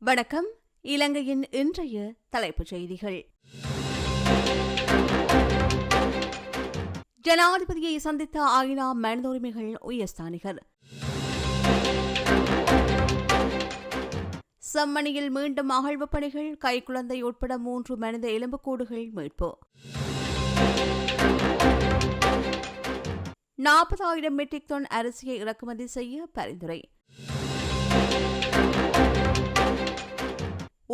வணக்கம். இலங்கையின் இன்றைய தலைப்புச் செய்திகள். ஜனாதிபதியை சந்தித்த ஐநா மனிதுரிமைகள் உயர்ஸ்தானிகர். செம்மணியில் மீண்டும் அகழ்வு பணிகள் கைக்குழந்தை உட்பட மூன்று மனித எலும்புக்கூடுகள் மீட்பு. நாற்பதாயிரம் மெட்ரிக் டன் அரிசியை இறக்குமதி செய்ய பரிந்துரை.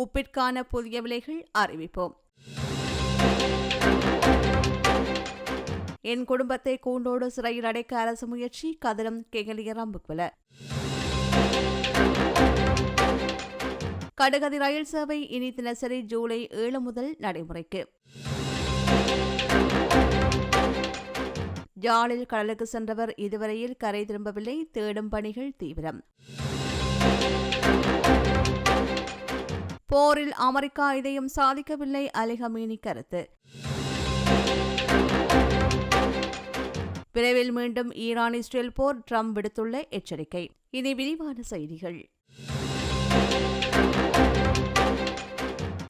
உப்பிற்கான புதிய விலைகள் அறிவிப்போம் என் குடும்பத்தை கூண்டோடு சிறையில் அடைக்க அரசு முயற்சி கதிரம் கெகலியர் அம்புக்குல கடுகதி ரயில் சேவை இனி தினசரி ஜூலை ஏழு முதல் நடைமுறைக்கு. ஜாலில் கடலுக்கு சென்றவர் இதுவரையில் கரை திரும்பவில்லை தேடும் பணிகள் தீவிரம். போரில் அமெரிக்கா இதையும் சாதிக்கவில்லை அலிகமீனி கருத்து. விரைவில் மீண்டும் ஈரான் இஸ்ரேல் போர் ட்ரம்ப் விடுத்துள்ள எச்சரிக்கை. இனி விரிவான செய்திகள்.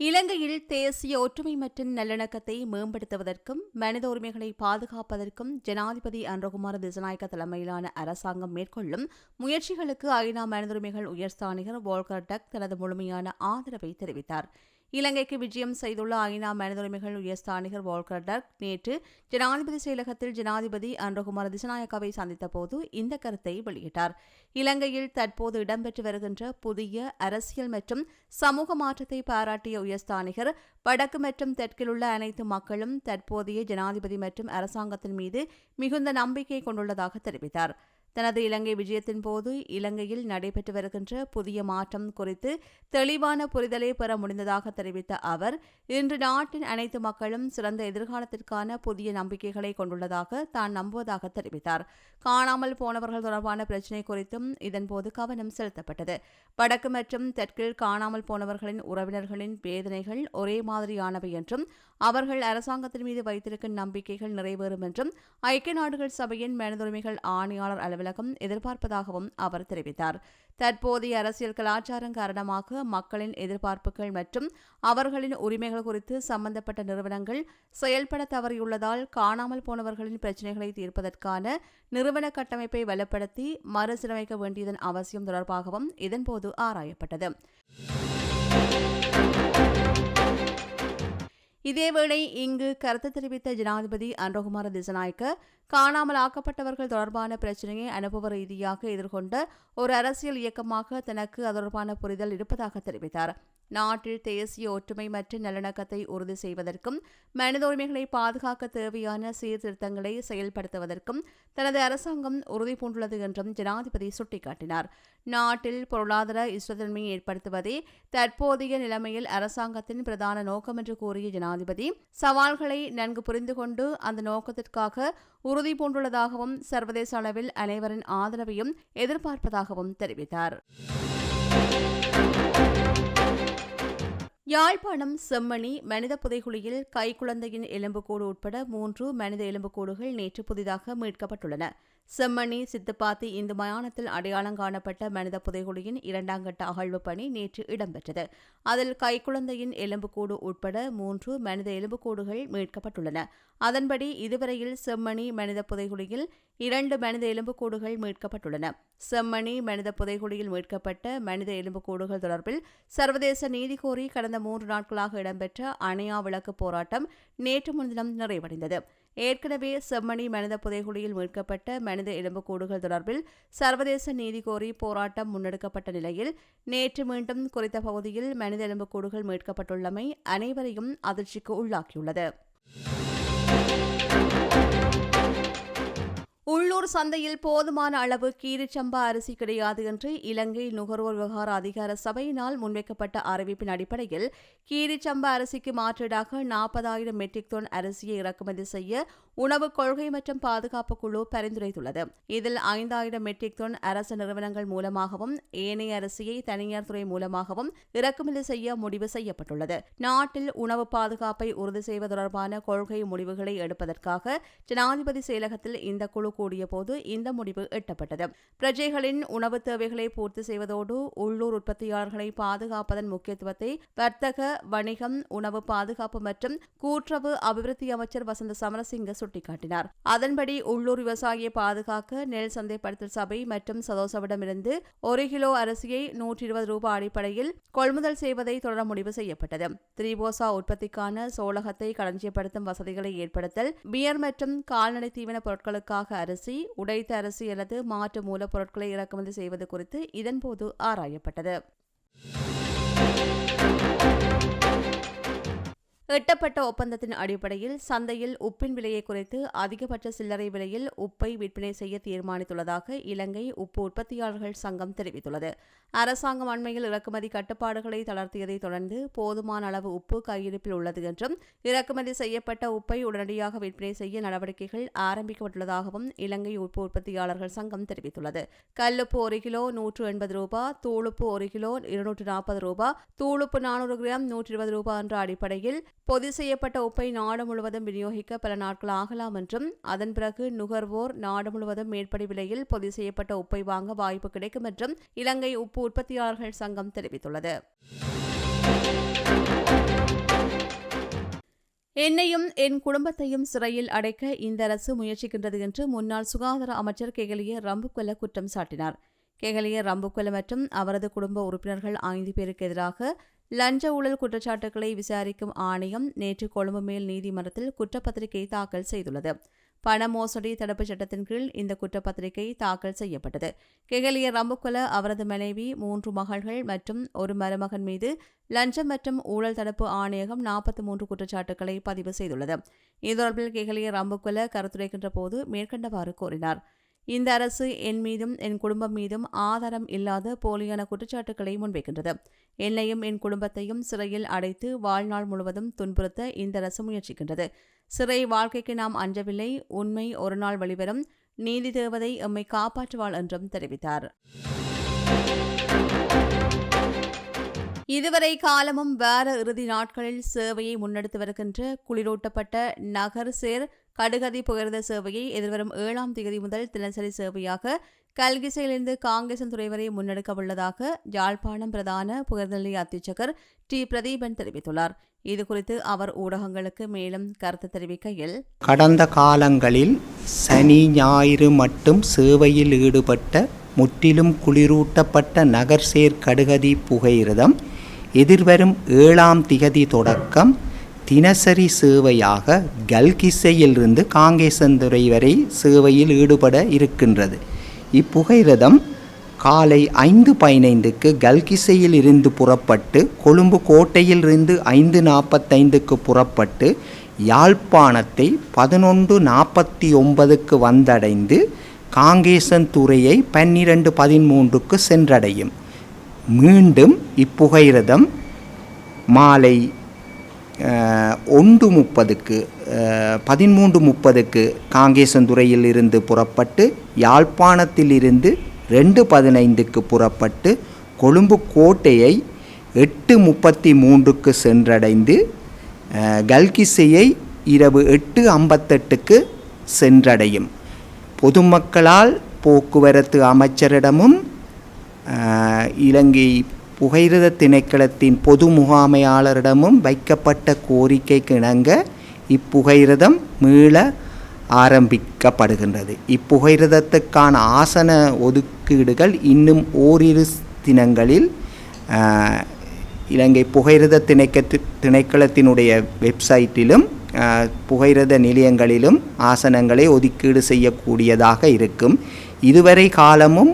இலங்கையில் தேசிய ஒற்றுமை மற்றும் நல்லிணக்கத்தை மேம்படுத்துவதற்கும் மனித உரிமைகளை பாதுகாப்பதற்கும் ஜனாதிபதி அன்றகுமார திசநாயக்க தலைமையிலான அரசாங்கம் மேற்கொள்ளும் முயற்சிகளுக்கு ஐநா மனித உரிமைகள் உயர்ஸ்தானிகர் வோல்கர் டக் தனது முழுமையான ஆதரவை தெரிவித்தார். இலங்கைக்கு விஜயம் செய்துள்ள ஐநா மனிதுரிமைகள் உயர்ஸ்தானிகர் வால்கர் டர்க் நேற்று ஜனாதிபதி செயலகத்தில் ஜனாதிபதி அன்றகுமார் திசநாயக்காவை சந்தித்த போது இந்த கருத்தை வெளியிட்டார். இலங்கையில் தற்போது இடம்பெற்று வருகின்ற புதிய அரசியல் மற்றும் சமூக மாற்றத்தை பாராட்டிய உயர்ஸ்தானிகர் வடக்கு மற்றும் தெற்கில் உள்ள அனைத்து மக்களும் தற்போதைய ஜனாதிபதி மற்றும் அரசாங்கத்தின் மீது மிகுந்த நம்பிக்கை கொண்டுள்ளதாக தெரிவித்தார். தனது இலங்கை விஜயத்தின் போது இலங்கையில் நடைபெற்று வருகின்ற புதிய மாற்றம் குறித்து தெளிவான புரிதலை பெற முடிந்ததாக தெரிவித்த அவர் இன்று நாட்டின் அனைத்து மக்களும் சிறந்த எதிர்காலத்திற்கான புதிய நம்பிக்கைகளை கொண்டுள்ளதாக தான் நம்புவதாக தெரிவித்தார். காணாமல் போனவர்கள் தொடர்பான பிரச்சினை குறித்தும் இதன்போது கவனம் செலுத்தப்பட்டது. வடக்கு மற்றும் தெற்கில் காணாமல் போனவர்களின் உறவினர்களின் வேதனைகள் ஒரே மாதிரியானவை என்றும் அவர்கள் அரசாங்கத்தின் மீது வைத்திருக்கும் நம்பிக்கைகள் நிறைவேறும் என்றும் ஐக்கிய நாடுகள் சபையின் மனிதுரிமைகள் ஆணையாளர் அளவில் அலுவலகம் எதிர்பார்ப்பதாகவும் அவர் தெரிவித்தார். தற்போதைய அரசியல் கலாச்சாரம் காரணமாக மக்களின் எதிர்பார்ப்புகள் மற்றும் அவர்களின் உரிமைகள் குறித்து சம்பந்தப்பட்ட நிறுவனங்கள் செயல்பட தவறியுள்ளதால் காணாமல் போனவர்களின் பிரச்சினைகளை தீர்ப்பதற்கான நிறுவன கட்டமைப்பை வலுப்படுத்தி மறுசீரமைக்க வேண்டியதன் அவசியம் தொடர்பாகவும் இதன்போது ஆராயப்பட்டது. இதேவேளை இங்கு கருத்து தெரிவித்த ஜனாதிபதி அன்றகுமார திசநாயக்க காணாமல் ஆக்கப்பட்டவர்கள் தொடர்பான பிரச்சினையை அனுபவ ரீதியாக எதிர்கொண்ட ஒரு அரசியல் இயக்கமாக தனக்கு அது தொடர்பான புரிதல் இருப்பதாக தெரிவித்தார். நாட்டில் தேசிய ஒற்றுமை மற்றும் நல்லிணக்கத்தை உறுதி செய்வதற்கும் மனித உரிமைகளை பாதுகாக்க தேவையான சீர்திருத்தங்களை செயல்படுத்துவதற்கும் தனது அரசாங்கம் உறுதி பூண்டுள்ளது என்றும் ஜனாதிபதி சுட்டிக்காட்டினார். நாட்டில் பொருளாதார இஷ்டத்தன்மையை ஏற்படுத்துவதே தற்போதைய நிலைமையில் அரசாங்கத்தின் பிரதான நோக்கம் என்று கூறிய ஜனாதிபதி சவால்களை நன்கு புரிந்து கொண்டு அந்த நோக்கத்திற்காக உறுதி பூண்டுள்ளதாகவும் சர்வதேச அளவில் அனைவரின் ஆதரவையும் எதிர்பார்ப்பதாகவும் தெரிவித்தார். யாழ்ப்பாணம் செம்மணி மனித புதைகுழியில் கைக்குழந்தையின் எலும்புக்கூடு உட்பட மூன்று மனித எலும்புக்கூடுகள் நேற்று புதிதாக மீட்கப்பட்டுள்ளன. செம்மணி சித்துப்பாத்தி இந்து மயானத்தில் அடையாளம் காணப்பட்ட மனித புதைகுழியின் இரண்டாம் கட்ட அகழ்வு பணி நேற்று இடம்பெற்றது. அதில் கைக்குழந்தையின் எலும்புக்கூடு உட்பட மூன்று மனித எலும்புக்கூடுகள் மீட்கப்பட்டுள்ளன. அதன்படி இதுவரையில் செம்மணி மனித புதைகுழியில் இரண்டு மனித எலும்புக்கூடுகள் மீட்கப்பட்டுள்ளன. செம்மணி மனித புதைகுழியில் மீட்கப்பட்ட மனித எலும்புக்கூடுகள் தொடர்பில் சர்வதேச நீதி கோரி கடந்த மூன்று நாட்களாக இடம்பெற்ற அணையா விளக்கு போராட்டம் நேற்று முன்தினம் நிறைவடைந்தது. ஏற்கனவே செம்மணி மனித புதைகுழியில் மீட்கப்பட்ட மனித எலும்புக்கூடுகள் தொடர்பில் சர்வதேச நீதி கோரி போராட்டம் முன்னெடுக்கப்பட்ட நிலையில் நேற்று மீண்டும் குறித்த பகுதியில் மனித எலும்புக்கூடுகள் மீட்கப்பட்டுள்ளமை அனைவரையும் அதிர்ச்சிக்கு உள்ளாக்கியுள்ளது. உள்ளூர் சந்தையில் போதுமான அளவு கீரிச்சம்பா அரிசி கிடையாது என்று இலங்கை நுகர்வோர் விவகார அதிகார சபையினால் முன்வைக்கப்பட்ட அறிவிப்பின் அடிப்படையில் கீரிச்சம்பா அரிசிக்கு மாற்றீடாக நாற்பதாயிரம் மெட்ரிக் டன் அரிசியை இறக்குமதி செய்ய உணவு கொள்கை மற்றும் பாதுகாப்பு குழு பரிந்துரைத்துள்ளது. இதில் ஐந்தாயிரம் மெட்ரிக் டன் அரசு நிறுவனங்கள் மூலமாகவும் ஏனைய அரிசியை தனியார் துறை மூலமாகவும் இறக்குமதி செய்ய முடிவு செய்யப்பட்டுள்ளது. நாட்டில் உணவு பாதுகாப்பை உறுதி செய்வது தொடர்பான கொள்கை முடிவுகளை எடுப்பதற்காக ஜனாதிபதி செயலகத்தில் இந்த குழு கூடிய போது இந்த முடிவு எட்டப்பட்டது. பிரஜைகளின் உணவு தேவைகளை பூர்த்தி செய்வதோடு உள்ளூர் உற்பத்தியாளர்களை பாதுகாப்பதன் முக்கியத்துவத்தை வர்த்தக வணிகம் உணவு பாதுகாப்பு மற்றும் கூட்டுறவு அபிவிருத்தி அமைச்சர் வசந்த சமரசிங்க சுட்டிக்காட்டினார். அதன்படி உள்ளூர் விவசாயியை பாதுகாக்க நெல் சந்தைப்படுத்தல் சபை மற்றும் சதோசவிடமிருந்து ஒரு கிலோ அரிசியை நூற்றி இருபது ரூபாய் அடிப்படையில் கொள்முதல் செய்வதை தொடர முடிவு செய்யப்பட்டது. திரிபோசா உற்பத்திக்கான சோளகத்தை களஞ்சியப்படுத்தும் வசதிகளை ஏற்படுத்தல் பியர் மற்றும் கால்நடை தீவன பொருட்களுக்காக அரிசி உடைத்த அரசு அல்லது மாற்று மூலப்பொருட்களை இறக்குமதி செய்வது குறித்து இதன்போது ஆராயப்பட்டது. எட்டப்பட்ட ஒப்பந்தத்தின் அடிப்படையில் சந்தையில் உப்பின் விலையை குறைத்து அதிகபட்ச சில்லறை விலையில் உப்பை விற்பனை செய்ய தீர்மானித்துள்ளதாக இலங்கை உப்பு உற்பத்தியாளர்கள் சங்கம் தெரிவித்துள்ளது. அரசாங்கம் அண்மையில் இறக்குமதி கட்டுப்பாடுகளை தளர்த்தியதை தொடர்ந்து போதுமான அளவு உப்பு கையிருப்பில் உள்ளது என்றும் இறக்குமதி செய்யப்பட்ட உப்பை உடனடியாக விற்பனை செய்ய நடவடிக்கைகள் ஆரம்பிக்கப்பட்டுள்ளதாகவும் இலங்கை உப்பு உற்பத்தியாளர்கள் சங்கம் தெரிவித்துள்ளது. கல்லுப்பு ஒரு கிலோ நூற்று எண்பது ரூபாய் தூளுப்பு ஒரு கிலோ இருநூற்று நாற்பது ரூபாய் தூளுப்பு நானூறு கிராம் நூற்றி இருபது ரூபாய் என்ற அடிப்படையில் பொதி செய்யப்பட்ட உப்பை நாடு முழுவதும் விநியோகிக்க பல நாட்கள் ஆகலாம் என்றும் அதன் பிறகு நுகர்வோர் நாடு முழுவதும் மேற்படி விலையில் பொதி செய்யப்பட்ட உப்பை வாங்க வாய்ப்பு கிடைக்கும் என்றும் இலங்கை உப்பு உற்பத்தியாளர்கள் சங்கம் தெரிவித்துள்ளது. என்னையும் என் குடும்பத்தையும் சிறையில் அடைக்க இந்த அரசு முயற்சிக்கின்றது என்று முன்னாள் சுகாதார அமைச்சர் கெகலிய ரம்புக்கொல்ல குற்றம் சாட்டினார். கெகலிய ரம்புக்குல மற்றும் அவரது குடும்ப உறுப்பினர்கள் ஐந்து பேருக்கு எதிராக லஞ்ச ஊழல் குற்றச்சாட்டுகளை விசாரிக்கும் ஆணையம் நேற்று கொழும்பு மேல் நீதிமன்றத்தில் குற்றப்பத்திரிகை தாக்கல் செய்துள்ளது. பண மோசடி தடுப்புச் சட்டத்தின் கீழ் இந்த குற்றப்பத்திரிகை தாக்கல் செய்யப்பட்டது. கெகலிய ரம்புக்குல அவரது மனைவி மூன்று மகள்கள் மற்றும் ஒரு மருமகன் மீது லஞ்சம் மற்றும் ஊழல் தடுப்பு ஆணையகம் நாற்பத்தி மூன்று குற்றச்சாட்டுகளை பதிவு செய்துள்ளது. இது தொடர்பில் கெகலிய ரம்புக்குல கருத்துரைக்கின்ற போது மேற்கண்டவாறு கூறினார். இந்த அரசு என் மீதும் என் குடும்பம் மீதும் ஆதாரம் இல்லாத போலியான குற்றச்சாட்டுகளை முன்வைக்கின்றது. என்னையும் என் குடும்பத்தையும் சிறையில் அடைத்து வாழ்நாள் முழுவதும் துன்புறுத்த இந்த அரசு முயற்சிக்கின்றது. சிறை வாழ்க்கைக்கு நாம் அஞ்சவில்லை. உண்மை ஒரு நாள் வெளிவரும். நீதி தேவதை எம்மை காப்பாற்றுவாள் என்றும் தெரிவித்தார். இதுவரை காலமும் வார இறுதி நாட்களில் சேவையை முன்னெடுத்து வருகின்ற குளிரூட்டப்பட்ட நகர் சேர் கடுகதி புகழ்ந்த சேவையை எதிர்வரும் ஏழாம் தேதி முதல் தினசரி சேவையாக கல்கிசையிலிருந்து காங்கிரசன் துறை வரை முன்னெடுக்க உள்ளதாக யாழ்ப்பாணம் பிரதான புகழ்நிலை அத்தியட்சகர் டி. பிரதீபன் தெரிவித்துள்ளார். இதுகுறித்து அவர் ஊடகங்களுக்கு மேலும் கருத்து தெரிவிக்கையில் கடந்த காலங்களில் சனி ஞாயிறு மட்டும் சேவையில் ஈடுபட்ட முற்றிலும் குளிரூட்டப்பட்ட நகர்சேர் கடுகதி புகையிரதம் எதிர்வரும் ஏழாம் திகதி தொடக்கம் தினசரி சேவையாக கல்கிசையிலிருந்து காங்கேசந்துறை வரை சேவையில் ஈடுபட இருக்கின்றது. இப்புகையிரதம் காலை ஐந்து பதினைந்துக்கு கல்கிசையில் இருந்து புறப்பட்டு கொழும்பு கோட்டையில் இருந்து ஐந்து நாற்பத்தைந்துக்கு புறப்பட்டு யாழ்ப்பாணத்தை பதினொன்று நாற்பத்தி ஒன்பதுக்கு வந்தடைந்து காங்கேசன் துறையை பன்னிரண்டு பதிமூன்றுக்கு சென்றடையும். மீண்டும் இப்புகையிரதம் மாலை ஒன்று முப்பதுக்கு பதிமூன்று முப்பதுக்கு காங்கேசந்துறையில் இருந்து புறப்பட்டு யாழ்ப்பாணத்தில் இருந்து ரெண்டு பதினைந்துக்கு புறப்பட்டு கொழும்பு கோட்டையை எட்டு முப்பத்தி மூன்றுக்கு சென்றடைந்து கல்கிசையை இரவு எட்டு ஐம்பத்தெட்டுக்கு சென்றடையும். பொதுமக்களால் போக்குவரத்து அமைச்சரிடமும் இலங்கை புகையிரத திணைக்களத்தின் பொது முகாமையாளரிடமும் வைக்கப்பட்ட கோரிக்கைக்கு இணங்க இப்புகையிரதம் மீள ஆரம்பிக்கப்படுகின்றது. இப்புகையிரதத்துக்கான ஆசன ஒதுக்கீடுகள் இன்னும் ஓரிரு தினங்களில் இலங்கை புகையிரத திணைக்க திணைக்களத்தினுடைய வெப்சைட்டிலும் புகையிரத நிலையங்களிலும் ஆசனங்களை ஒதுக்கீடு செய்யக்கூடியதாக இருக்கும். இதுவரை காலமும்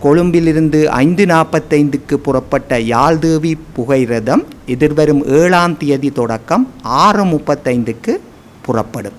கொழும்பிலிருந்து ஐந்து நாற்பத்தைந்துக்கு புறப்பட்ட யாழ்தேவி புகைரதம் எதிர்வரும் ஏழாம் தேதி தொடக்கம் ஆறு முப்பத்தைந்துக்கு புறப்படும்.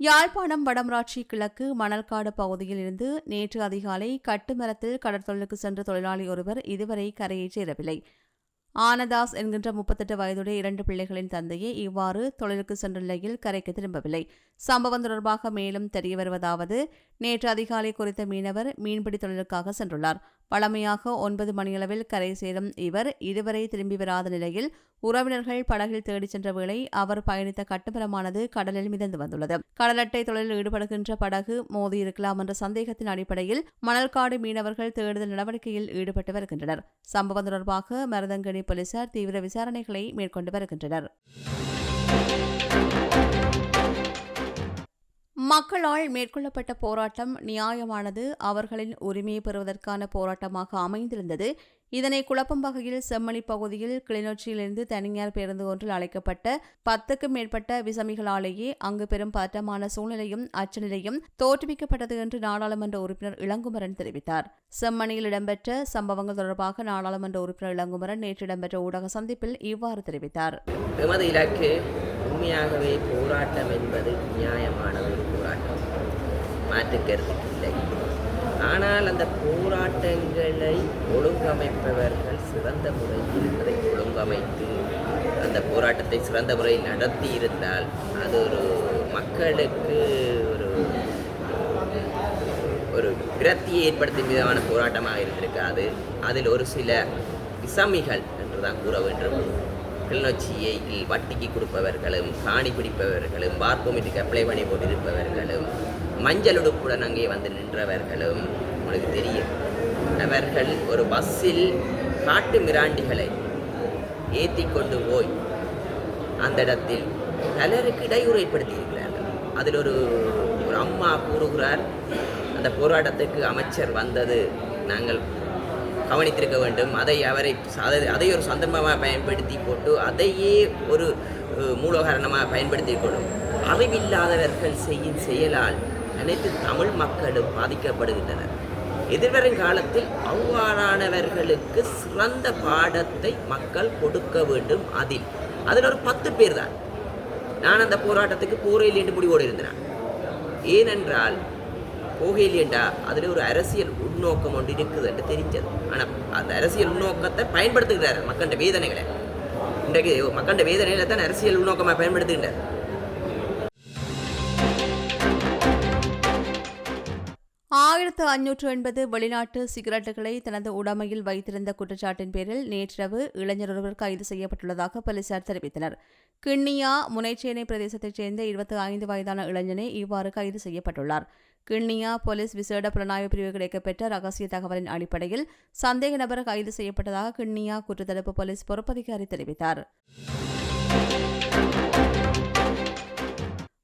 யாழ்ப்பாணம் வடமராட்சி கிழக்கு மணல்காடு பகுதியில் இருந்து நேற்று அதிகாலை கட்டுமரத்தில் கடற்தொழிலுக்கு சென்ற தொழிலாளி ஒருவர் இதுவரை கரையேற்றவில்லை ஆனதாஸ் என்கின்ற முப்பத்தெட்டு வயதுடைய இரண்டு பிள்ளைகளின் தந்தையே இவ்வாறு தொழிலுக்கு சென்ற நிலையில் கரைக்கு திரும்பவில்லை. சம்பவம் தொடர்பாக மேலும் தெரிய வருவதாவது நேற்று அதிகாலை குறித்த மீனவர் மீன்பிடி தொழிலுக்காக சென்றுள்ளார். பழமையாக ஒன்பது மணியளவில் கரை சேரும் இவர் இதுவரை திரும்பி வராத நிலையில் உறவினர்கள் படகில் தேடிச் சென்ற வேளை அவர் பயணித்த கட்டுமரமானது கடலில் மிதந்து வந்துள்ளது. கடலட்டை தொழிலில் ஈடுபடுகின்ற படகு மோதியிருக்கலாம் என்ற சந்தேகத்தின் அடிப்படையில் மணல்காடு மீனவர்கள் தேடுதல் நடவடிக்கையில் ஈடுபட்டு வருகின்றனர். சம்பவம் தொடர்பாக மருதங்கனி போலீசார் தீவிர விசாரணைகளை மேற்கொண்டு வருகின்றனர். மக்களால் மேற்கொள்ளப்பட்ட போராட்டம் நியாயமானது. அவர்களின் உரிமையை பெறுவதற்கான போராட்டமாக அமைந்திருந்தது. இதனை குழப்பம் வகையில் செம்மணி பகுதியில் கிளிநொச்சியிலிருந்து தனியார் பேருந்து ஒன்றில் அழைக்கப்பட்ட பத்துக்கும் மேற்பட்ட விசமிகளாலேயே அங்கு பெரும் பதட்டமான சூழ்நிலையும் அச்சநிலையும் தோற்றுவிக்கப்பட்டது என்று நாடாளுமன்ற உறுப்பினர் இளங்குமரன் தெரிவித்தார். செம்மணியில் இடம்பெற்ற சம்பவங்கள் தொடர்பாக நாடாளுமன்ற உறுப்பினர் இளங்குமரன் நேற்று இடம்பெற்ற ஊடக சந்திப்பில் இவ்வாறு தெரிவித்தார். எமது இலக்கு உண்மையாகவே போராட்டம் என்பது நியாயமான ஒரு போராட்டம். மாற்று இல்லை. ஆனால் அந்த போராட்டங்களை ஒழுங்கமைப்பவர்கள் சிறந்த முறையில் அதை ஒழுங்கமைத்து அந்த போராட்டத்தை சிறந்த முறையில் நடத்தி இருந்தால் அது ஒரு மக்களுக்கு ஒரு ஒரு விரக்தியை ஏற்படுத்தும் விதமான போராட்டமாக இருந்திருக்காது. அதில் ஒரு சில விசமிகள் என்று தான் கூற வேண்டும். கிளிநொச்சியை வட்டிக்கு கொடுப்பவர்களும் காணி பிடிப்பவர்களும் பார்ப்போமிட்டுக்கு அப்ளை பண்ணி கொண்டிருப்பவர்களும் மஞ்சள் உடுப்புடன் அங்கே வந்து நின்றவர்களும் உங்களுக்கு தெரியும். அவர்கள் ஒரு பஸ்ஸில் காட்டு மிராண்டிகளை ஏற்றி கொண்டு போய் அந்த இடத்தில் பலருக்கு இடையூறு ஏற்படுத்தியிருக்கிறார்கள் அதில் ஒரு ஒரு அம்மா கூறுகிறார் அந்த போராட்டத்துக்கு அமைச்சர் வந்தது நாங்கள் கவனித்திருக்க வேண்டும். அதை அவரை அதை அதை ஒரு சந்தர்ப்பமாக பயன்படுத்தி போட்டு அதையே ஒரு அஹ், மூலகாரணமாக பயன்படுத்தி கொள்ளும். அறிவில்லாதவர்கள் செய்யும் செயலால் அனைத்து தமிழ் மக்களும் பாதிக்கப்படுகின்றனர். எதிர்வரும் காலத்தில் அவ்வாறானவர்களுக்கு சிறந்த பாடத்தை மக்கள் கொடுக்க வேண்டும் அதில். அதில் ஒரு பத்து பேர் தான் நான் அந்த போராட்டத்துக்கு போரையில் என்று முடிவோடு இருந்தேன். ஏனென்றால் போகையிலேண்டா அதில் ஒரு அரசியல் உள்நோக்கம் ஒன்று இருக்குது என்று தெரிஞ்சது. ஆனால் அந்த அரசியல் உள்நோக்கத்தை பயன்படுத்துகிறார் மக்கள வேதனைகளை. இன்றைக்கு மக்கள வேதனைகளை தான் அரசியல் உள்நோக்கமாக பயன்படுத்துகின்றார் ஆயிரத்து ஐநூற்று எண்பது வெளிநாட்டு சிகரெட்டுகளை தனது உடைமையில் வைத்திருந்த குற்றச்சாட்டின் பேரில் நேற்றிரவு இளைஞர் ஒருவர் கைது செய்யப்பட்டுள்ளதாக போலீசார் தெரிவித்தனர். கிண்ணியா முனைச்சேனை பிரதேசத்தைச் சேர்ந்த இருபத்தி ஐந்து வயதான இளைஞனே இவ்வாறு கைது செய்யப்பட்டுள்ளார். கிண்ணியா போலீஸ் விசேட புலனாய்வு பிரிவு கிடைக்கப்பெற்ற ரகசிய தகவலின் அடிப்படையில் சந்தேக நபர் கைது செய்யப்பட்டதாக கிண்ணியா குற்றத்தடுப்பு போலீஸ் பொறுப்பதிகாரி தெரிவித்தார்.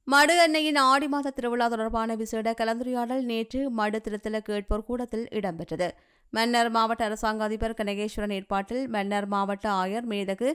மடு அன்னையின் ஆடி மாத திருவிழா தொடர்பான விசேட கலந்துரையாடல் நேற்று மடு திருத்தல கேட்போர் கூடத்தில் இடம்பெற்றது. மன்னர் மாவட்ட அரசாங்க அதிபர் கனகேஸ்வரன் ஏற்பாட்டில் மன்னர் மாவட்ட ஆயர் மேதகு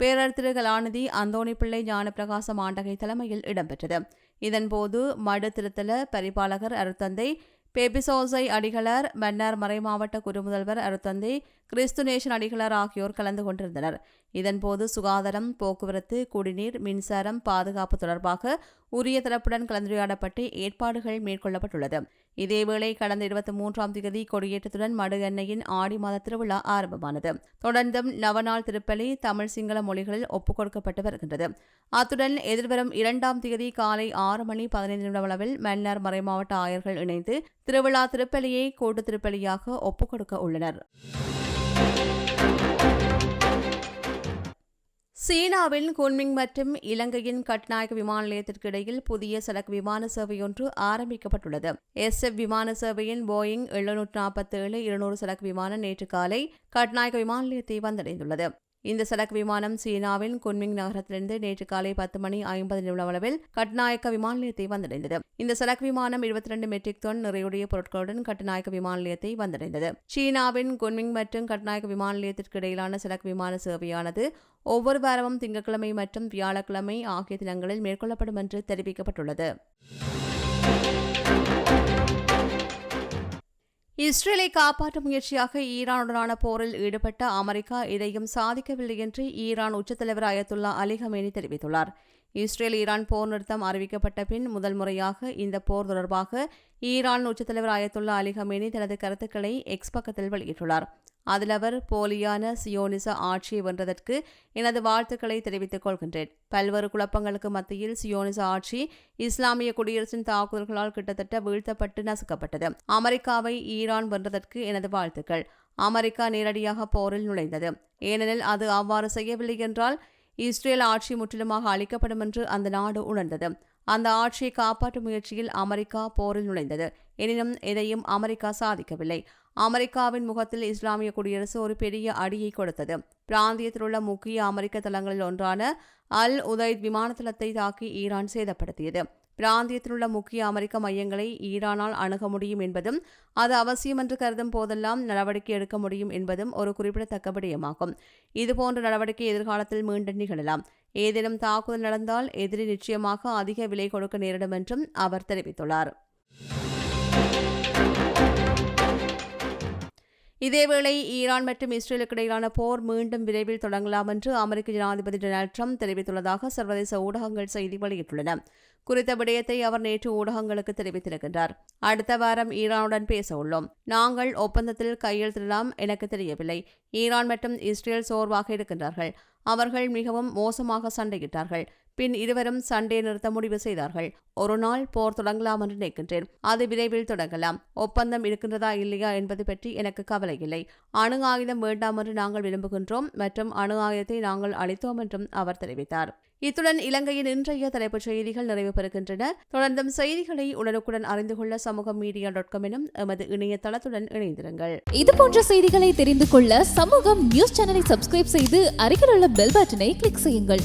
பேரர் திரு கலாநிதி அந்தோணிப்பிள்ளை ஞானப்பிரகாசம் ஆண்டகை தலைமையில் இடம்பெற்றது. இதன்போது மடு திருத்தல பரிபாலகர் அருத்தந்தை பெபிசோசை அடிகளார் மன்னார் மறைமாவட்ட குருமுதல்வர் அருத்தந்தை கிறிஸ்துநேசன் அடிகளார் ஆகியோர் கலந்து கொண்டிருந்தனர். இதன்போது சுகாதாரம் போக்குவரத்து குடிநீர் மின்சாரம் பாதுகாப்பு தொடர்பாக உரிய தரப்புடன் கலந்துரையாடப்பட்டு ஏற்பாடுகள் மேற்கொள்ளப்பட்டுள்ளது. இதேவேளை கடந்த இருபத்தி மூன்றாம் தேதி கொடியேற்றத்துடன் மடு எண்ணெயின் ஆடி மாத திருவிழா ஆரம்பமானது. தொடர்ந்தும் நவநாள் திருப்பலி தமிழ் சிங்கள மொழிகளில் ஒப்புக்கொடுக்கப்பட்டு வருகின்றது. அத்துடன் எதிர்வரும் இரண்டாம் தேதி காலை ஆறு மணி பதினைந்து நிமிடம் அளவில் மன்னார் மறைமாவட்ட ஆயர்கள் இணைந்து திருவிழா திருப்பலியை கூட்டு திருப்பலியாக ஒப்புக்கொடுக்க உள்ளனர். சீனாவின் குன்மிங் மற்றும் இலங்கையின் கட்நாயக விமான நிலையத்திற்கு இடையில் புதிய சரக்கு விமான சேவையொன்று ஆரம்பிக்கப்பட்டுள்ளது. எஸ் எஃப் விமான சேவையின் போயிங் எழுநூற்று நாற்பத்தேழு இருநூறு சரக்கு விமானம் நேற்று காலை கட்நாயக விமான நிலையத்தை வந்தடைந்துள்ளது. இந்த சரக்கு விமானம் சீனாவின் குன்மிங் நகரத்திலிருந்து நேற்று காலை பத்து மணி ஐம்பது நிமிடவளவில் அளவில் கட்நாயக்க விமான நிலையத்தை வந்தடைந்தது. இந்த சரக்கு விமானம் இருபத்தி ரெண்டு மெட்ரிக் டன் நிறையுடைய பொருட்களுடன் கட்டுநாயக்க விமான நிலையத்தை வந்தடைந்தது. சீனாவின் குன்மிங் மற்றும் கட்நாயக்க விமான நிலையத்திற்கு இடையிலான சரக்கு விமான சேவையானது ஒவ்வொரு வாரமும் திங்கட்கிழமை மற்றும் வியாழக்கிழமை ஆகிய தினங்களில் மேற்கொள்ளப்படும் என்று தெரிவிக்கப்பட்டுள்ளது. இஸ்ரேலை காப்பாற்றும் முயற்சியாக ஈரானுடனான போரில் ஈடுபட்ட அமெரிக்கா இதையும் சாதிக்கவில்லை என்று ஈரான் உச்சத்தலைவர் அயத்துல்லா அலி ஹமேனி தெரிவித்துள்ளார். இஸ்ரேல் ஈரான் போர் நிறுத்தம் அறிவிக்கப்பட்ட பின் முதல் முறையாக இந்த போர் தொடர்பாக ஈரான் உச்சத்தலைவர் அயத்துல்லா அலி ஹமேனி தனது கருத்துக்களை எக்ஸ் பக்கத்தில் வெளியிட்டுள்ளார். அதில் அவர் போலியான சியோனிச ஆட்சியை வென்றதற்கு எனது வாழ்த்துக்களை தெரிவித்துக் கொள்கின்றேன். பல்வேறு குழப்பங்களுக்கு மத்தியில் சியோனிச ஆட்சி இஸ்லாமிய குடியரசின் தாக்குதல்களால் கிட்டத்தட்ட வீழ்த்தப்பட்டு நசுக்கப்பட்டது. அமெரிக்காவை ஈரான் வென்றதற்கு எனது வாழ்த்துக்கள். அமெரிக்கா நேரடியாக போரில் நுழைந்தது. ஏனெனில் அது அவ்வாறு செய்யவில்லை என்றால் இஸ்ரேல் ஆட்சி முற்றிலுமாக அளிக்கப்படும் என்று அந்த நாடு உணர்ந்தது. அந்த ஆட்சியை காப்பாற்றும் முயற்சியில் அமெரிக்கா போரில் நுழைந்தது. எனினும் எதையும் அமெரிக்கா சாதிக்கவில்லை. அமெரிக்காவின் முகத்தில் இஸ்லாமிய குடியரசு ஒரு பெரிய அடியை கொடுத்தது. பிராந்தியத்தில் உள்ள முக்கிய அமெரிக்க தளங்களில் ஒன்றான அல் உதைத் விமான தளத்தை தாக்கி ஈரான் சேதப்படுத்தியது. பிராந்தியத்திலுள்ள முக்கிய அமெரிக்க மையங்களை ஈரானால் அணுக முடியும் என்பதும் அது அவசியம் என்று கருதும் போதெல்லாம் நடவடிக்கை எடுக்க முடியும் என்பதும் ஒரு குறிப்பிடத்தக்க விடயமாகும். இதுபோன்ற நடவடிக்கை எதிர்காலத்தில் மீண்டும் நிகழலாம். ஏதேனும் தாக்குதல் நடந்தால் எதிரி நிச்சயமாக அதிக விலை கொடுக்க நேரிடும் என்றும் அவர் தெரிவித்துள்ளார். இதேவேளை ஈரான் மற்றும் இஸ்ரேலுக்கு இடையிலான போர் மீண்டும் விரைவில் தொடங்கலாம் என்று அமெரிக்க ஜனாதிபதி டொனால்டு ட்ரம்ப் தெரிவித்துள்ளதாக சர்வதேச ஊடகங்கள் செய்தி வெளியிட்டுள்ளன. குறித்த விடயத்தை அவர் நேற்று ஊடகங்களுக்கு தெரிவித்திருக்கின்றார். அடுத்த வாரம் ஈரானுடன் பேச உள்ளோம். நாங்கள் ஒப்பந்தத்தில் கையெழுத்திடலாம் எனக்கு தெரியவில்லை. ஈரான் மற்றும் இஸ்ரேல் சோர்வாக இருக்கின்றார்கள். அவர்கள் மிகவும் மோசமாக சண்டையிட்டார்கள். பின் இருவரும் சண்டே நிறுத்த முடிவு செய்தார்கள். ஒரு நாள் போர் தொடங்கலாம் என்று நினைக்கின்றேன். அது விரைவில் தொடங்கலாம். ஒப்பந்தம் இருக்கின்றதா இல்லையா என்பது பற்றி எனக்கு கவலை இல்லை. அணு ஆயுதம் வேண்டாம் என்று நாங்கள் விரும்புகின்றோம் மற்றும் அணு ஆயுதத்தை நாங்கள் அளித்தோம் என்றும் அவர் தெரிவித்தார். இத்துடன் இலங்கையின் இன்றைய தலைப்புச் செய்திகள் நிறைவு பெறுகின்றன. தொடர்ந்தும் செய்திகளை உடனுக்குடன் அறிந்து கொள்ள சமூக மீடியா டாட் காம் எனும் எமது இணையதளத்துடன் இணைந்திருங்கள். இது போன்ற செய்திகளை தெரிந்து கொள்ள சமூகம் நியூஸ் சேனலை சப்ஸ்கிரைப் செய்து அருகில் உள்ள பெல் பட்டனை கிளிக் செய்யுங்கள்.